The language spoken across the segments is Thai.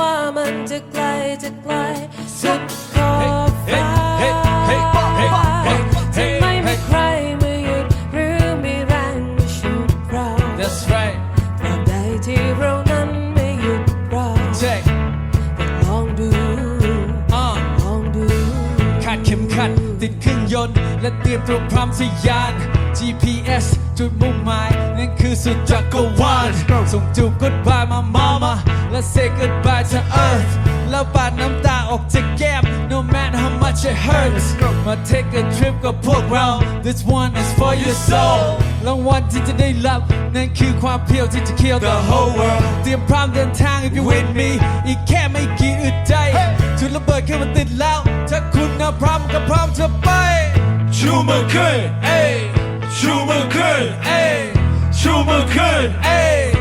ว่ามันจะไกลจะไกลสุดขอบฟ้าเฮ้เฮ้เฮ้เฮ้เฮ้จะไม่มีใครมาหยุดหรือมีแรงมาฉุดเรา That's right. ตราบใดที่เรานั้นไม่หยุดเรา Check. ลองดู Uh. ลองดู คาดเข็มขัดติดเครื่องยนต์ และเตรียมตัวพร้อมทะยาน GPS จุดมุ่งหมาย นั่นคือสุดจักรวาลส่งจูบ goodbye มา mama และ say goodbye to earth แล้วปาดน้ำตาออกจากแก้ม no matter how much it hurts มา take a trip กับพวกเรา this one is for your soul รางวัลที่จะได้รับนั่นคือความเพียวที่จะ kill the whole world เตรียมพร้อมเดินทาง if you with me อีกแค่ไม่กี่อึดใจจุดระเบิดแค่มันติดแล้ว ถ้าคุณนะพร้อมก็พร้อมจะไปชูมือขึ้นเอ้ยชูมือขึ้น เอ้ย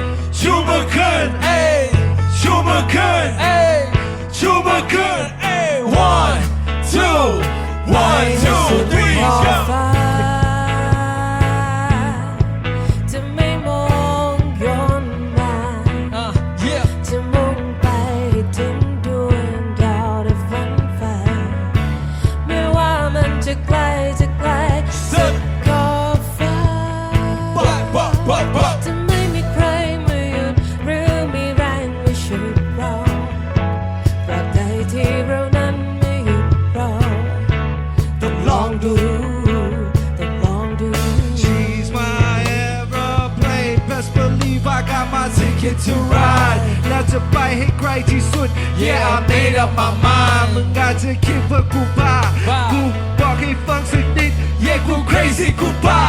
Best believe I got my ticket to ride แล้วจะไปให้ไกลที่สุด Yeah I made up my mind มึงอาจจะคิดว่ากูบ้า บ้า กูบอกให้ฟังสักนิด Yeah กู crazy กูบ้า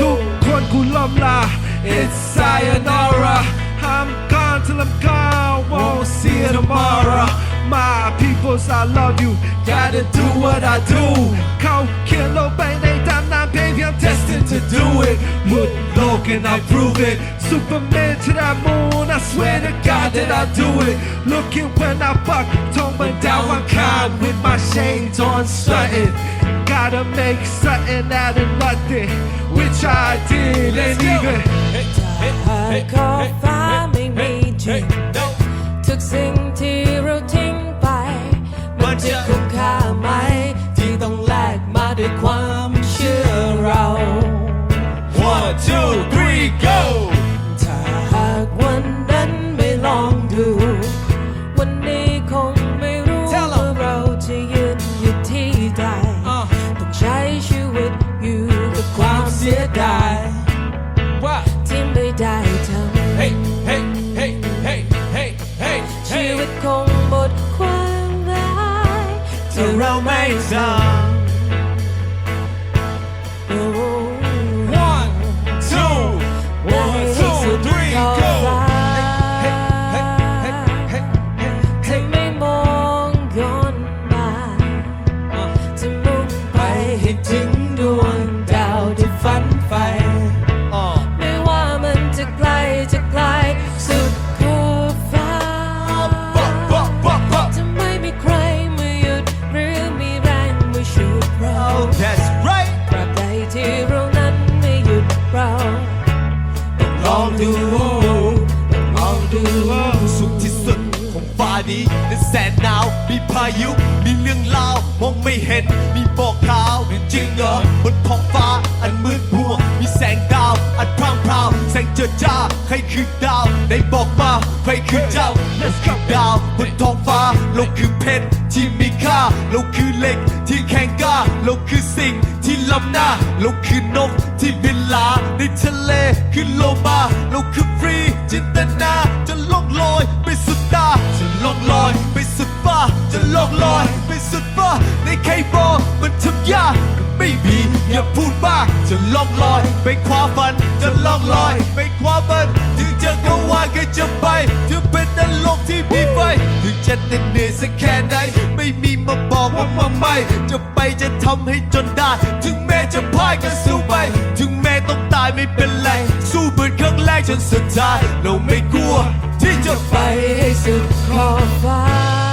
ทุกคนกูล้มลา It's sayonara I'm gone till I'm gone Won't see you tomorrow My peoples I love you Gotta do what I do เขาเขียนลงไปในตำนาน to do it. Moot Loke and I prove it. Superman to that moon, I swear to God that I do it. Looking when I fuck, tumbling down my kind with my shades on, stunting. Gotta make something out of nothing, which I did. And even I farming me, took sing routine. Go ถ้าหากวันนั้นไม่ลองดู วันนี้คงไม่รู้ Tell 'em ว่าเราจะยืนอยู่ที่ใดอะต้องใช้ชีวิตอยู่กับความเสียดายว่าที่ไม่ได้ทำเฮ้เฮ้เฮ้เฮ้เฮ้เฮ้ชีวิตคงหมดความหมายถ้าเราไม่ทำ that's right ตราบใดที่เรานั้นไม่หยุดเราต้องลองดูต้องลองดูสุขที่สุดของฟ้านี้นั้นแสนหนาว มีพายุ มีเรื่องราว มองไม่เห็น มีบอกขาวจริงเหรอบนท้องฟ้าอันมืดมัว มีแสงดาว อันพร่างพราว แสงเจิดจ้าใครคือดาวไหนบอกมาใครคือเจ้า Let's go ดาวบนท้องฟ้าเราคือเพชรที่มีค่าเราคือเหล็กที่แข็งกล้าเราคือสิ่งที่ล้ำหน้าเราคือนกที่บินลาในทะเลคือโลมาเราคือฟรีจินตนาจะล่องลอยไปสุดตาจะล่องลอยไปสุดฟ้าจะล่องลอยไป จะล่องลอย ไปคว้าฝัน จะล่องลอย ไปคว้าฝัน ถึงจะกวาดก็จะไปถึงเป็นนรกที่มีไฟถึงจะเหนื่อยสักแค่ไหนไม่มีมาบอกว่ามาไม่ จะไปจะทำให้จนได้ ถึงแม้จะพ่ายก็สู้ไป ถึงแม้ต้องตายไม่เป็นไร สู้เบิดครั้งแรกจนสุดท้ายเราไม่กลัว ที่จะไปให้สุดขอบฟ้า